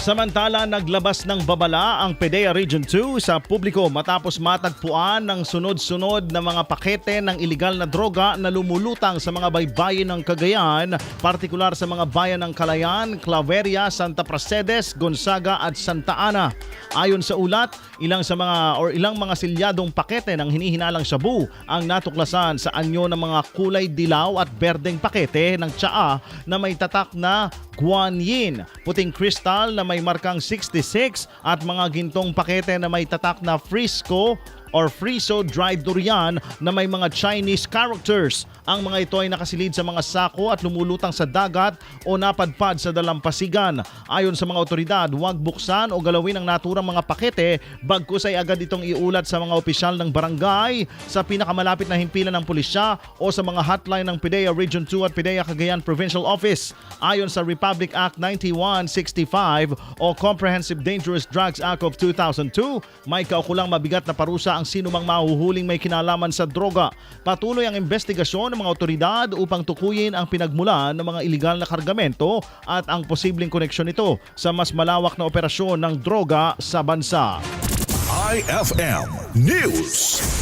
Samantala, naglabas ng babala ang PDEA Region 2 sa publiko matapos matagpuan ng sunod-sunod na mga pakete ng iligal na droga na lumulutang sa mga baybayin ng Cagayan, partikular sa mga bayan ng Calayan, Claveria, Santa Prasedes, Gonzaga at Santa Ana. Ayon sa ulat, ilang sa mga or ilang mga silyadong pakete ng hinihinalang shabu ang natuklasan sa anyo ng mga kulay dilaw at berdeng pakete ng tsaa na may tatak na guanyin, puting kristal na may markang 66 at mga gintong pakete na may tatak na frisco or friso dried durian na may mga Chinese characters. Ang mga ito ay nakasilid sa mga sako at lumulutang sa dagat o napadpad sa dalampasigan. Ayon sa mga otoridad, huwag buksan o galawin ang naturang mga pakete bagkus ay agad itong iulat sa mga opisyal ng barangay, sa pinakamalapit na himpilan ng pulisya o sa mga hotline ng PIDEA Region 2 at PIDEA Cagayan Provincial Office. Ayon sa Republic Act 9165 o Comprehensive Dangerous Drugs Act of 2002, may kaukulang mabigat na parusa ang sinumang mahuhuling may kinalaman sa droga. Patuloy ang investigasyon ng mga otoridad upang tukuyin ang pinagmulan ng mga iligal na kargamento at ang posibleng koneksyon nito sa mas malawak na operasyon ng droga sa bansa. IFM News.